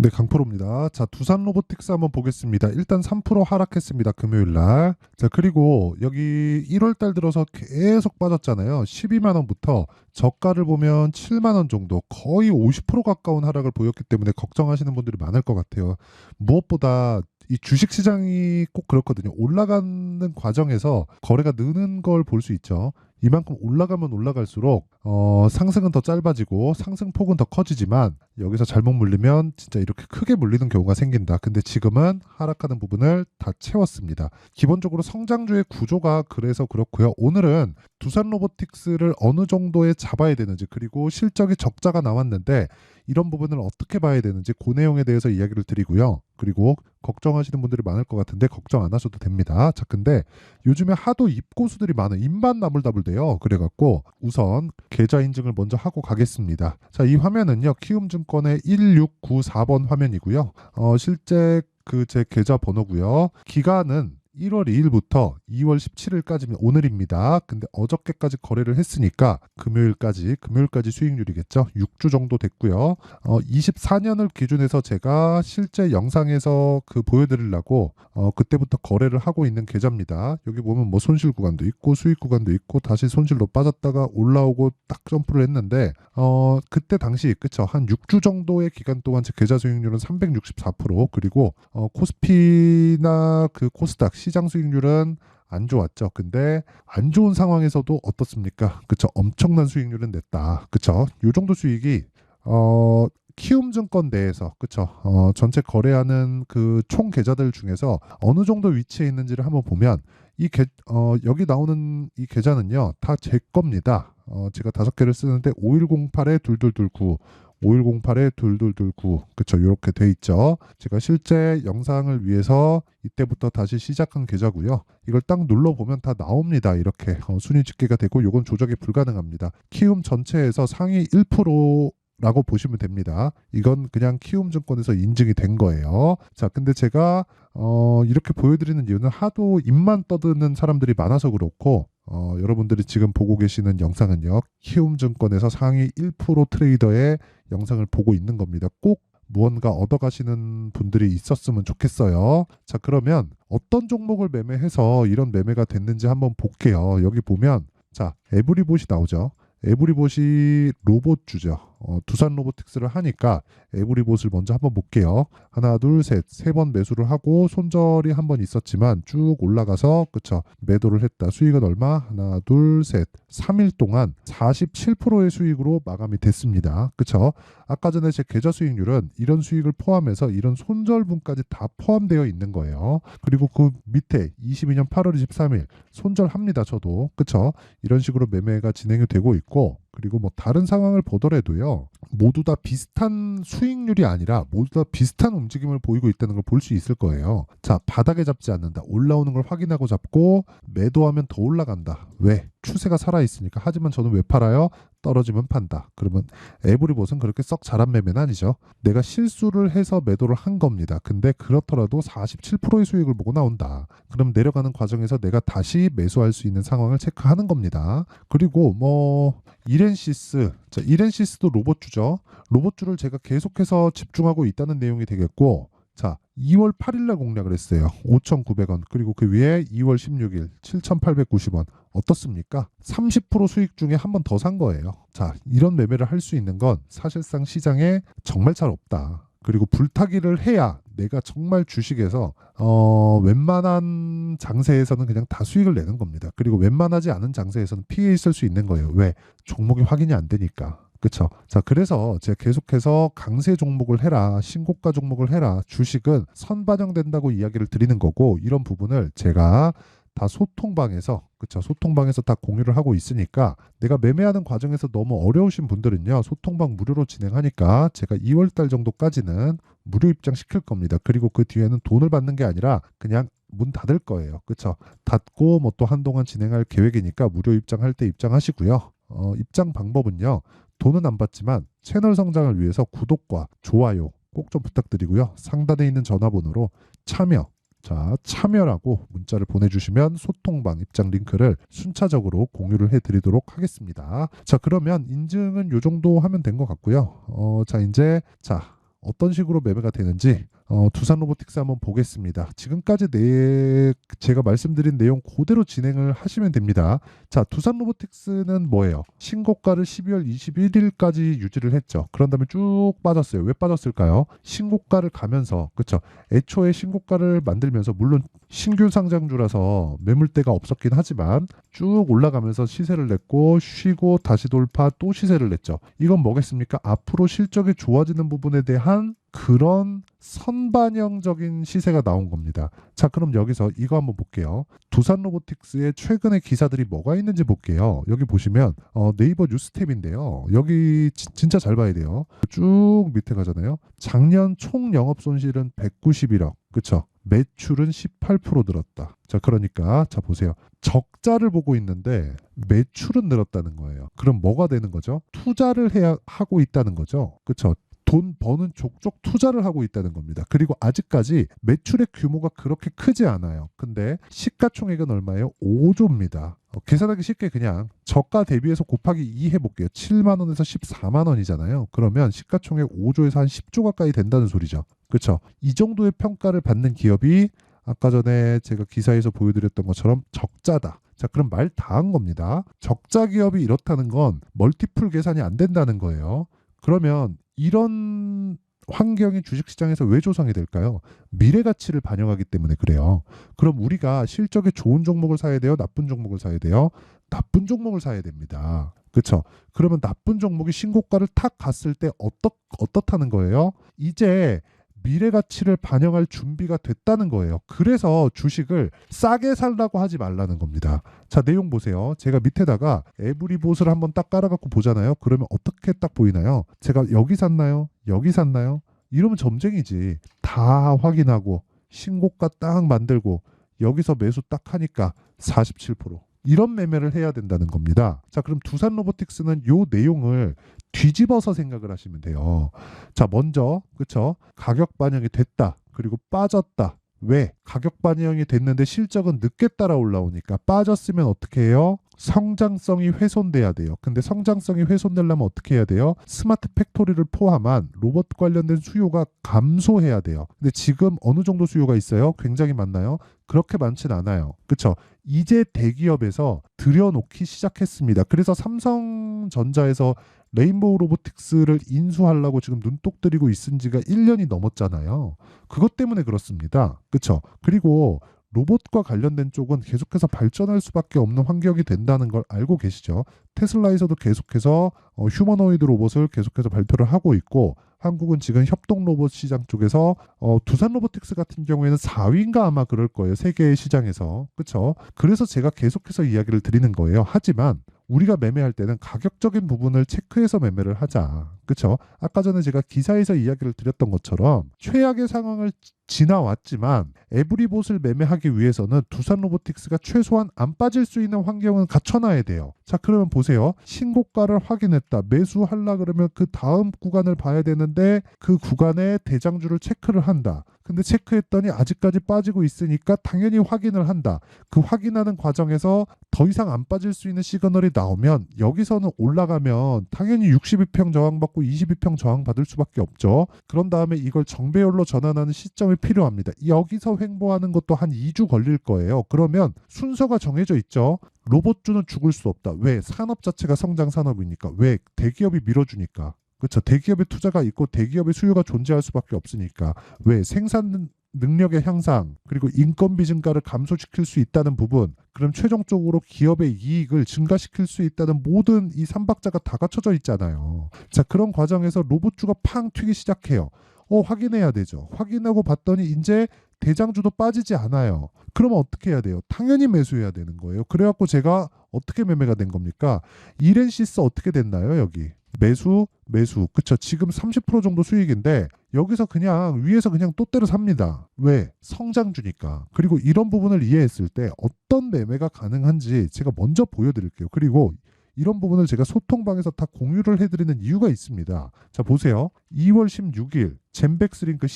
네, 강프로입니다. 자, 두산 로보틱스 한번 보겠습니다. 일단 3% 하락했습니다. 금요일 날. 자, 그리고 여기 1월 달 들어서 계속 빠졌잖아요. 12만 원부터 저가를 보면 7만 원 정도, 거의 50% 가까운 하락을 보였기 때문에 걱정하시는 분들이 많을 것 같아요. 무엇보다 이 주식 시장이 꼭 그렇거든요. 올라가는 과정에서 거래가 느는 걸 볼 수 있죠. 이만큼 올라가면 올라갈수록 어, 상승은 더 짧아지고 상승폭은 더 커지지만 여기서 잘못 물리면 진짜 이렇게 크게 물리는 경우가 생긴다. 근데 지금은 하락하는 부분을 다 채웠습니다. 기본적으로 성장주의 구조가 그래서 그렇고요. 오늘은 두산 로보틱스를 어느 정도에 잡아야 되는지 그리고 실적이 적자가 나왔는데 이런 부분을 어떻게 봐야 되는지 그 내용에 대해서 이야기를 드리고요. 그리고 걱정하시는 분들이 많을 것 같은데 걱정 안 하셔도 됩니다. 자, 근데 요즘에 하도 입고수들이 많은 입만 나불나불돼요. 그래갖고 우선 계좌 인증을 먼저 하고 가겠습니다. 자, 이 화면은요. 키움증권의 1694번 화면이고요. 어, 실제 그 제 계좌 번호고요. 기간은 1월 2일부터 2월 17일까지면 오늘입니다. 근데 어저께까지 거래를 했으니까 금요일까지 금요일까지 수익률이겠죠. 6주 정도 됐고요. 어, 24년을 기준해서 제가 실제 영상에서 그 보여드리려고 어, 그때부터 거래를 하고 있는 계좌입니다. 여기 보면 뭐 손실 구간도 있고 수익 구간도 있고 다시 손실로 빠졌다가 올라오고 딱 점프를 했는데 어, 그때 당시 그쵸 한 6주 정도의 기간 동안 제 계좌 수익률은 364% 그리고 어, 코스피나 그 코스닥 시장 수익률은 안 좋았죠. 근데 안 좋은 상황에서도 어떻습니까? 그쵸 엄청난 수익률은 냈다. 그쵸 요 정도 수익이 어 키움증권 내에서 그쵸 어, 전체 거래하는 그 총 계좌들 중에서 어느 정도 위치에 있는지를 한번 보면 이 계, 어, 여기 나오는 이 계좌는요 다 제 겁니다. 어, 제가 다섯 개를 쓰는데 5108에 2229 5108에 2229 그쵸 이렇게 돼 있죠. 제가 실제 영상을 위해서 이때부터 다시 시작한 계좌고요. 이걸 딱 눌러보면 다 나옵니다 이렇게. 어, 순위 집계가 되고 이건 조작이 불가능합니다. 키움 전체에서 상위 1% 라고 보시면 됩니다. 이건 그냥 키움증권에서 인증이 된 거예요. 자, 근데 제가 어, 이렇게 보여드리는 이유는 하도 입만 떠드는 사람들이 많아서 그렇고 어, 여러분들이 지금 보고 계시는 영상은요. 키움증권에서 상위 1% 트레이더의 영상을 보고 있는 겁니다. 꼭 무언가 얻어가시는 분들이 있었으면 좋겠어요. 자, 그러면 어떤 종목을 매매해서 이런 매매가 됐는지 한번 볼게요. 여기 보면 자, 에브리봇이 나오죠. 에브리봇이 로봇주죠. 어, 두산 로보틱스를 하니까 에브리봇을 먼저 한번 볼게요. 하나, 둘, 셋, 세 번 매수를 하고 손절이 한 번 있었지만 쭉 올라가서 그쵸 매도를 했다. 수익은 얼마? 하나, 둘, 셋, 3일 동안 47%의 수익으로 마감이 됐습니다. 그쵸? 아까 전에 제 계좌 수익률은 이런 수익을 포함해서 이런 손절분까지 다 포함되어 있는 거예요. 그리고 그 밑에 22년 8월 23일 손절합니다. 저도 그쵸? 이런 식으로 매매가 진행이 되고 있고 그리고 뭐 다른 상황을 보더라도요 모두 다 비슷한 수익률이 아니라 모두 다 비슷한 움직임을 보이고 있다는 걸 볼 수 있을 거예요. 자 바닥에 잡지 않는다. 올라오는 걸 확인하고 잡고 매도하면 더 올라간다. 왜? 추세가 살아 있으니까. 하지만 저는 왜 팔아요 떨어지면 판다. 그러면 에브리봇은 그렇게 썩 잘한 매매는 아니죠. 내가 실수를 해서 매도를 한 겁니다. 근데 그렇더라도 47%의 수익을 보고 나온다. 그럼 내려가는 과정에서 내가 다시 매수할 수 있는 상황을 체크하는 겁니다. 그리고 뭐 이렌시스. 자 이렌시스도 로봇주죠. 로봇주를 제가 계속해서 집중하고 있다는 내용이 되겠고 자 2월 8일 날 공략을 했어요. 5,900원. 그리고 그 위에 2월 16일 7,890원 어떻습니까 30% 수익 중에 한 번 더 산 거예요 자 이런 매매를 할 수 있는 건 사실상 시장에 정말 잘 없다 그리고 불타기를 해야 내가 정말 주식에서 어, 웬만한 장세에서는 그냥 다 수익을 내는 겁니다. 그리고 웬만하지 않은 장세에서는 피해 있을 수 있는 거예요. 왜? 종목이 확인이 안 되니까. 그쵸. 자, 그래서 제가 계속해서 강세 종목을 해라, 신고가 종목을 해라, 주식은 선반영된다고 이야기를 드리는 거고, 이런 부분을 제가 다 소통방에서 그쵸? 소통방에서 다 공유를 하고 있으니까 내가 매매하는 과정에서 너무 어려우신 분들은요 소통방 무료로 진행하니까 제가 2월달 정도까지는 무료 입장 시킬 겁니다. 그리고 그 뒤에는 돈을 받는 게 아니라 그냥 문 닫을 거예요. 그쵸? 닫고 뭐 또 한동안 진행할 계획이니까 무료 입장할 때 입장하시고요. 어, 입장 방법은요 돈은 안 받지만 채널 성장을 위해서 구독과 좋아요 꼭 좀 부탁드리고요. 상단에 있는 전화번호로 참여 자, 참여라고 문자를 보내주시면 소통방 입장 링크를 순차적으로 공유를 해드리도록 하겠습니다. 자, 그러면 인증은 요 정도 하면 된 것 같고요. 어, 자, 이제, 자, 어떤 식으로 매매가 되는지 어, 두산 로보틱스 한번 보겠습니다. 지금까지 내 제가 말씀드린 내용 그대로 진행을 하시면 됩니다. 자, 두산 로보틱스는 뭐예요? 신고가를 12월 21일까지 유지를 했죠. 그런 다음에 쭉 빠졌어요. 왜 빠졌을까요? 신고가를 가면서 그렇죠. 애초에 신고가를 만들면서 물론 신규 상장주라서 매물대가 없었긴 하지만 쭉 올라가면서 시세를 냈고 쉬고 다시 돌파 또 시세를 냈죠. 이건 뭐겠습니까? 앞으로 실적이 좋아지는 부분에 대한 그런 선반영적인 시세가 나온 겁니다. 자, 그럼 여기서 이거 한번 볼게요. 두산 로보틱스의 최근의 기사들이 뭐가 있는지 볼게요. 여기 보시면 어, 네이버 뉴스탭인데요. 여기 지- 진짜 잘 봐야 돼요. 쭉 밑에 가잖아요. 작년 총 영업 손실은 191억. 그쵸? 매출은 18% 늘었다. 자, 그러니까 자 보세요. 적자를 보고 있는데 매출은 늘었다는 거예요. 그럼 뭐가 되는 거죠? 투자를 해야 하고 있다는 거죠. 그쵸? 돈 버는 족족 투자를 하고 있다는 겁니다. 그리고 아직까지 매출의 규모가 그렇게 크지 않아요. 근데 시가총액은 얼마예요? 5조입니다. 어, 계산하기 쉽게 그냥 저가 대비해서 곱하기 2 해볼게요. 7만 원에서 14만 원이잖아요. 그러면 시가총액 5조에서 한 10조 가까이 된다는 소리죠. 그렇죠? 이 정도의 평가를 받는 기업이 아까 전에 제가 기사에서 보여드렸던 것처럼 적자다. 자, 그럼 말 다 한 겁니다. 적자 기업이 이렇다는 건 멀티플 계산이 안 된다는 거예요. 그러면 이런 환경이 주식시장에서 왜 조성이 될까요? 미래 가치를 반영하기 때문에 그래요. 그럼 우리가 실적에 좋은 종목을 사야 돼요? 나쁜 종목을 사야 돼요? 나쁜 종목을 사야 됩니다. 그렇죠? 그러면 나쁜 종목이 신고가를 탁 갔을 때 어떻 어떻다는 거예요? 이제 미래 가치를 반영할 준비가 됐다는 거예요. 그래서 주식을 싸게 살라고 하지 말라는 겁니다. 자, 내용 보세요. 제가 밑에다가 에브리봇을 한번 딱 깔아갖고 보잖아요. 그러면 어떻게 딱 보이나요? 제가 여기 샀나요? 여기 샀나요? 이러면 점쟁이지. 다 확인하고 신고가 딱 만들고 여기서 매수 딱 하니까 47%. 이런 매매를 해야 된다는 겁니다. 자, 그럼 두산 로보틱스는 요 내용을 뒤집어서 생각을 하시면 돼요. 자, 먼저 그쵸 가격 반영이 됐다. 그리고 빠졌다. 왜? 가격 반영이 됐는데 실적은 늦게 따라 올라오니까 빠졌으면 어떻게 해요? 성장성이 훼손돼야 돼요. 근데 성장성이 훼손되려면 어떻게 해야 돼요? 스마트 팩토리를 포함한 로봇 관련된 수요가 감소해야 돼요. 근데 지금 어느 정도 수요가 있어요? 굉장히 많나요? 그렇게 많진 않아요. 그쵸? 이제 대기업에서 들여놓기 시작했습니다. 그래서 삼성전자에서 레인보우 로보틱스를 인수하려고 지금 눈독 들이고 있은 지가 1년이 넘었잖아요. 그것 때문에 그렇습니다. 그쵸? 그리고 로봇과 관련된 쪽은 계속해서 발전할 수밖에 없는 환경이 된다는 걸 알고 계시죠? 테슬라에서도 계속해서 어, 휴머노이드 로봇을 계속해서 발표를 하고 있고 한국은 지금 협동 로봇 시장 쪽에서 어, 두산 로보틱스 같은 경우에는 4위인가 아마 그럴 거예요. 세계 시장에서. 그렇죠? 그래서 제가 계속해서 이야기를 드리는 거예요. 하지만 우리가 매매할 때는 가격적인 부분을 체크해서 매매를 하자. 그렇죠? 아까 전에 제가 기사에서 이야기를 드렸던 것처럼 최악의 상황을 지- 지나왔지만 에브리봇을 매매하기 위해서는 두산 로보틱스가 최소한 안 빠질 수 있는 환경은 갖춰놔야 돼요. 자, 그러면 보세요. 신고가를 확인했다. 매수하려 그러면 그 다음 구간을 봐야 되는데 그 구간에 대장주를 체크를 한다. 근데 체크했더니 아직까지 빠지고 있으니까 당연히 확인을 한다. 그 확인하는 과정에서 더 이상 안 빠질 수 있는 시그널이 나오면 여기서는 올라가면 당연히 62평 저항받고 22평 저항받을 수밖에 없죠. 그런 다음에 이걸 정배열로 전환하는 시점이 필요합니다. 여기서 횡보하는 것도 한 2주 걸릴 거예요. 그러면 순서가 정해져 있죠. 로봇주는 죽을 수 없다. 왜? 산업 자체가 성장 산업이니까. 왜? 대기업이 밀어주니까. 그렇죠. 대기업의 투자가 있고 대기업의 수요가 존재할 수밖에 없으니까. 왜? 생산 능력의 향상 그리고 인건비 증가를 감소시킬 수 있다는 부분 그럼 최종적으로 기업의 이익을 증가시킬 수 있다는 모든 이 삼박자가 다 갖춰져 있잖아요. 자 그런 과정에서 로봇주가 팡 튀기 시작해요. 어 확인해야 되죠. 확인하고 봤더니 이제 대장주도 빠지지 않아요. 그러면 어떻게 해야 돼요? 당연히 매수해야 되는 거예요. 그래갖고 제가 어떻게 매매가 된 겁니까? 이렌시스 어떻게 됐나요 여기? 매수 매수 그쵸 지금 30% 정도 수익인데 여기서 그냥 위에서 그냥 또 때려 삽니다 왜 성장주니까 그리고 이런 부분을 이해했을 때 어떤 매매가 가능한지 제가 먼저 보여드릴게요 그리고 이런 부분을 제가 소통방에서 다 공유를 해드리는 이유가 있습니다. 자, 보세요. 2월 16일, 젠백스링크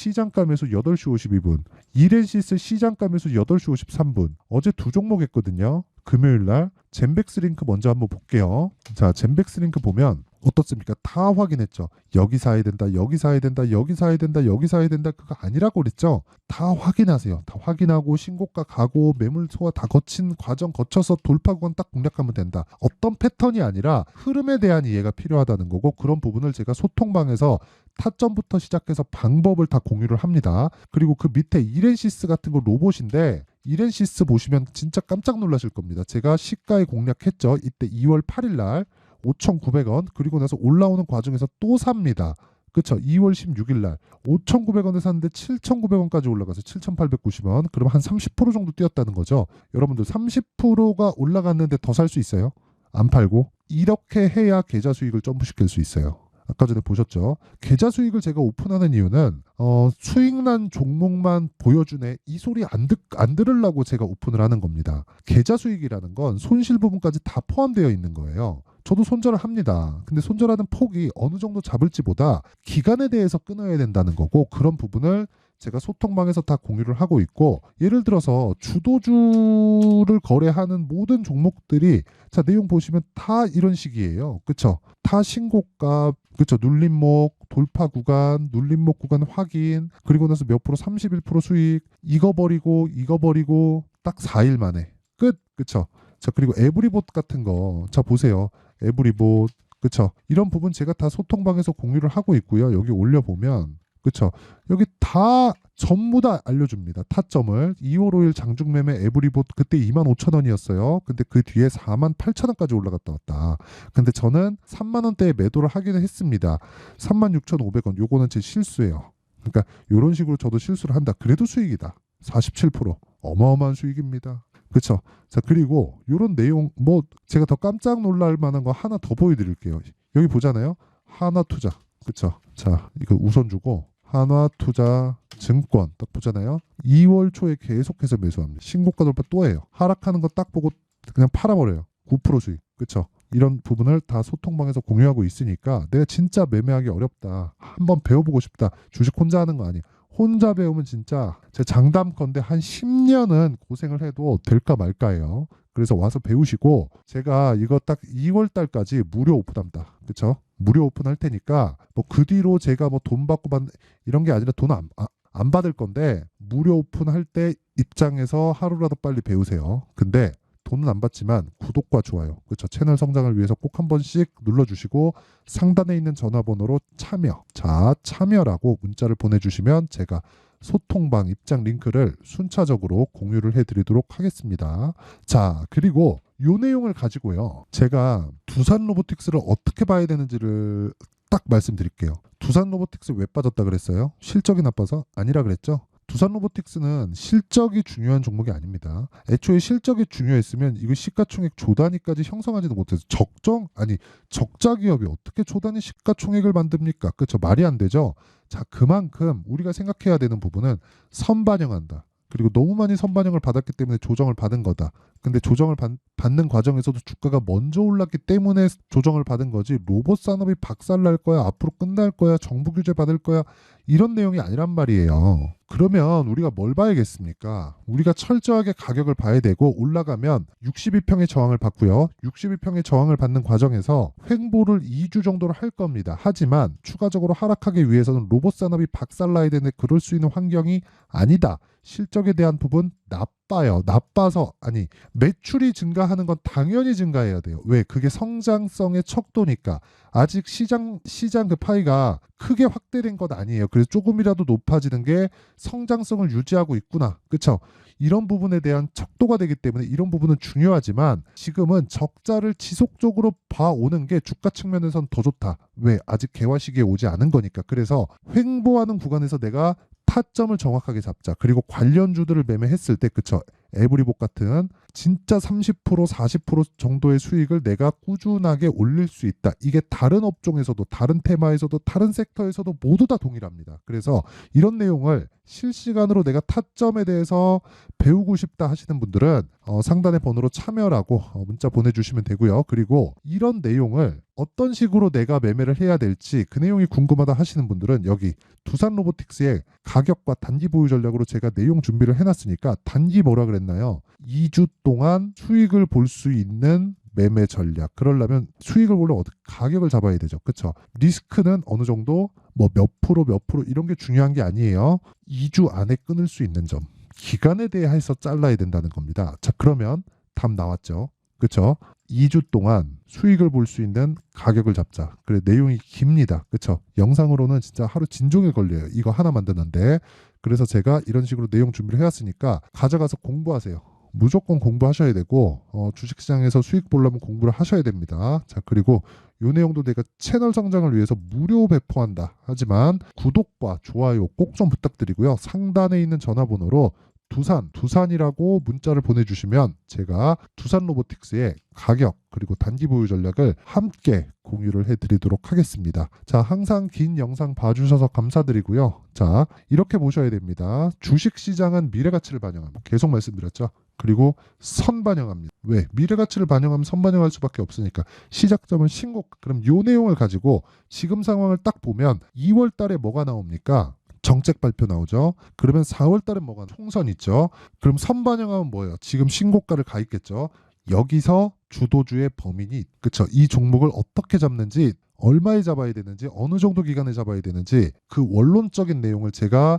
매수 8시 52분, 이렌시스 매수 8시 53분. 어제 두 종목 했거든요. 금요일 날. 젠백스링크 먼저 한번 볼게요. 자, 젠백스링크 보면 어떻습니까? 다 확인했죠. 여기 사야 된다, 여기 사야 된다, 여기 사야 된다, 여기 사야 된다. 그거 아니라고 그랬죠. 다 확인하세요. 다 확인하고 신고가 가고 매물 소화 다 거친 과정 거쳐서 돌파 구간 딱 공략하면 된다. 어떤 패턴이 아니라 흐름에 대한 이해가 필요하다는 거고 그런 부분을 제가 소통방에서 타점부터 시작해서 방법을 다 공유를 합니다. 그리고 그 밑에 이렌시스 같은 거 로봇인데 이렌시스 보시면 진짜 깜짝 놀라실 겁니다. 제가 시가에 공략했죠. 이때 2월 8일 날 5,900원 그리고 나서 올라오는 과정에서 또 삽니다. 그쵸 2월 16일 날 5,900원에 샀는데 7,900원까지 올라가서 7,890원 그럼 한 30% 정도 뛰었다는 거죠. 여러분들 30%가 올라갔는데 더 살 수 있어요? 안 팔고 이렇게 해야 계좌 수익을 점프시킬 수 있어요. 아까 전에 보셨죠? 계좌 수익을 제가 오픈하는 이유는 어, 수익난 종목만 보여주네 이 소리 안, 듣, 안 들으려고 제가 오픈을 하는 겁니다. 계좌 수익이라는 건 손실 부분까지 다 포함되어 있는 거예요. 저도 손절을 합니다. 근데 손절하는 폭이 어느 정도 잡을지보다 기간에 대해서 끊어야 된다는 거고 그런 부분을 제가 소통방에서 다 공유를 하고 있고 예를 들어서 주도주를 거래하는 모든 종목들이 자 내용 보시면 다 이런 식이에요. 그쵸? 다 신고가 그쵸? 눌림목 돌파 구간 눌림목 구간 확인 그리고 나서 몇 프로 31% 수익 이거 버리고 이거 버리고 딱 4일 만에 끝 그쵸? 자 그리고 에브리봇 같은 거 자 보세요 에브리봇 그쵸? 이런 부분 제가 다 소통방에서 공유를 하고 있고요. 여기 올려보면 그쵸? 여기 다 전부 다 알려줍니다. 타점을 2월 5일 장중매매 에브리봇 그때 25,000원이었어요. 근데 그 뒤에 48,000원까지 올라갔다 왔다. 근데 저는 3만 원대에 매도를 하기는 했습니다. 36,500원 요거는 제 실수예요. 그러니까 이런 식으로 저도 실수를 한다. 그래도 수익이다. 47% 어마어마한 수익입니다. 그렇죠. 자 그리고 이런 내용 뭐 제가 더 깜짝 놀랄 만한 거 하나 더 보여드릴게요. 여기 보잖아요. 하나투자 그렇죠. 자 이거 우선 주고 한화 투자 증권 딱 보잖아요. 2월 초에 계속해서 매수합니다. 신고가 돌파 또 해요. 하락하는 거 딱 보고 그냥 팔아버려요. 9% 수익. 그쵸? 이런 부분을 다 소통방에서 공유하고 있으니까 내가 진짜 매매하기 어렵다. 한번 배워보고 싶다. 주식 혼자 하는 거 아니에요. 혼자 배우면 진짜 제 장담컨대 한 10년은 고생을 해도 될까 말까예요. 그래서 와서 배우시고 제가 이거 딱 2월 달까지 무료 오픈합니다. 그쵸? 무료 오픈할 테니까 뭐 그 뒤로 제가 뭐 돈 받고 받 이런 게 아니라 돈안안 받을 건데 무료 오픈할 때 입장에서 하루라도 빨리 배우세요. 근데 돈은 안 받지만 구독과 좋아요, 그렇죠? 채널 성장을 위해서 꼭 한 번씩 눌러주시고 상단에 있는 전화번호로 참여, 자 참여라고 문자를 보내주시면 제가 소통방 입장 링크를 순차적으로 공유를 해드리도록 하겠습니다. 자 그리고 요 내용을 가지고요, 제가 두산 로보틱스를 어떻게 봐야 되는지를 딱 말씀드릴게요. 두산 로보틱스 왜 빠졌다 그랬어요? 실적이 나빠서 아니라 그랬죠? 두산 로보틱스는 실적이 중요한 종목이 아닙니다. 애초에 실적이 중요했으면 이거 시가총액 조단위까지 형성하지도 못해서 적정 아니 적자 기업이 어떻게 조단위 시가총액을 만듭니까? 그렇죠 말이 안 되죠. 자 그만큼 우리가 생각해야 되는 부분은 선반영한다. 그리고 너무 많이 선반영을 받았기 때문에 조정을 받은 거다. 근데 조정을 받, 는 과정에서도 주가가 먼저 올랐기 때문에 조정을 받은 거지 로봇 산업이 박살날 거야 앞으로 끝날 거야 정부 규제 받을 거야 이런 내용이 아니란 말이에요. 그러면 우리가 뭘 봐야겠습니까? 우리가 철저하게 가격을 봐야 되고 올라가면 62평의 저항을 받고요. 62평의 저항을 받는 과정에서 횡보를 2주 정도를 할 겁니다. 하지만 추가적으로 하락하기 위해서는 로봇 산업이 박살나야 되는데 그럴 수 있는 환경이 아니다. 실적에 대한 부분 나빠요. 나빠서 아니 매출이 증가하는 건 당연히 증가해야 돼요. 왜? 그게 성장성의 척도니까. 아직 시장 시장 그 파이가 크게 확대된 것 아니에요. 그래서 조금이라도 높아지는 게 성장성을 유지하고 있구나. 그렇죠? 이런 부분에 대한 척도가 되기 때문에 이런 부분은 중요하지만 지금은 적자를 지속적으로 봐오는 게 주가 측면에선 더 좋다. 왜? 아직 개화 시기에 오지 않은 거니까. 그래서 횡보하는 구간에서 내가 타점을 정확하게 잡자. 그리고 관련주들을 매매했을 때 그쵸? 에브리복 같은 진짜 30% 40% 정도의 수익을 내가 꾸준하게 올릴 수 있다. 이게 다른 업종에서도 다른 테마에서도 다른 섹터에서도 모두 다 동일합니다. 그래서 이런 내용을 실시간으로 내가 타점에 대해서 배우고 싶다 하시는 분들은 어, 상단의 번호로 참여라고 어, 문자 보내주시면 되고요. 그리고 이런 내용을 어떤 식으로 내가 매매를 해야 될지 그 내용이 궁금하다 하시는 분들은 여기 두산 로보틱스의 가격과 단기 보유 전략으로 제가 내용 준비를 해놨으니까 단기 뭐라 그랬나요? 2주 동안 수익을 볼 수 있는 매매 전략. 그러려면 수익을 보려면 어떻게 가격을 잡아야 되죠. 그렇죠? 리스크는 어느 정도 뭐 몇 프로 몇 프로 이런 게 중요한 게 아니에요. 2주 안에 끊을 수 있는 점. 기간에 대해서 잘라야 된다는 겁니다. 자, 그러면 답 나왔죠. 그렇죠? 2주 동안 수익을 볼 수 있는 가격을 잡자. 그래 내용이 깁니다. 그렇죠? 영상으로는 진짜 하루 진종일 걸려요. 이거 하나 만드는데. 그래서 제가 이런 식으로 내용 준비를 해왔으니까 가져가서 공부하세요. 무조건 공부하셔야 되고 어, 주식시장에서 수익 보려면 공부를 하셔야 됩니다. 자 그리고 이 내용도 내가 채널 성장을 위해서 무료 배포한다. 하지만 구독과 좋아요 꼭 좀 부탁드리고요. 상단에 있는 전화번호로 두산, 두산이라고 문자를 보내주시면 제가 두산 로보틱스의 가격 그리고 단기 보유 전략을 함께 공유를 해드리도록 하겠습니다. 자, 항상 긴 영상 봐주셔서 감사드리고요. 자, 이렇게 보셔야 됩니다. 주식 시장은 미래 가치를 반영합니다. 계속 말씀드렸죠. 그리고 선 반영합니다. 왜? 미래 가치를 반영하면 선 반영할 수밖에 없으니까 시작점은 신고. 그럼 요 내용을 가지고 지금 상황을 딱 보면 2월 달에 뭐가 나옵니까? 정책 발표 나오죠. 그러면 4월 달에 뭐가 총선 있죠. 그럼 선 반영하면 뭐예요? 지금 신고가를 가 있겠죠. 여기서 주도주의 범인이 그쵸 이 종목을 어떻게 잡는지 얼마에 잡아야 되는지 어느 정도 기간에 잡아야 되는지 그 원론적인 내용을 제가